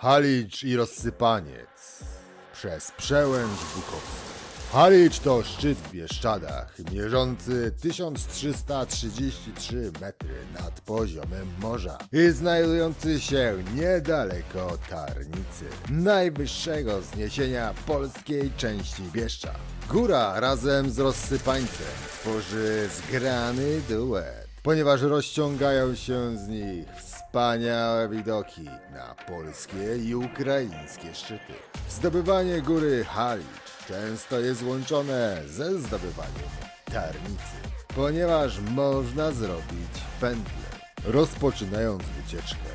Halicz i rozsypaniec przez przełęcz Bukowską. Halicz to szczyt w Bieszczadach, mierzący 1333 metry nad poziomem morza i znajdujący się niedaleko Tarnicy, najwyższego zniesienia polskiej części Bieszczad. Góra razem z rozsypańcem tworzy zgrany duet, ponieważ rozciągają się z nich wspaniałe widoki na polskie i ukraińskie szczyty. Zdobywanie góry Halicz często jest łączone ze zdobywaniem Tarnicy, ponieważ można zrobić pętlę, rozpoczynając wycieczkę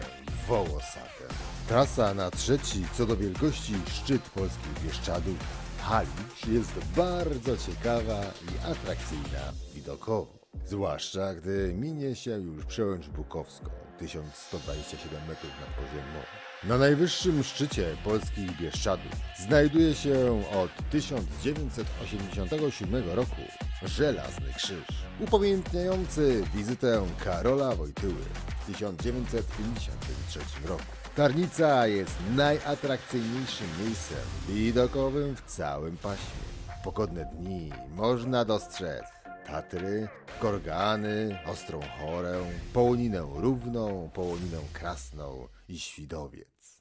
Wołosatem. Trasa na trzeci co do wielkości szczyt polskich Bieszczadów Halicz jest bardzo ciekawa i atrakcyjna widokowo. Zwłaszcza gdy minie się już przełęcz Bukowską, 1127 metrów nad poziomem morza. Na najwyższym szczycie polskich Bieszczadów znajduje się od 1987 roku żelazny krzyż, upamiętniający wizytę Karola Wojtyły w 1953 roku. Tarnica jest najatrakcyjniejszym miejscem widokowym w całym paśmie. W pogodne dni można dostrzec Tatry, Gorgany, Ostrą Chorę, Połoninę Równą, Połoninę Krasną i Świdowiec.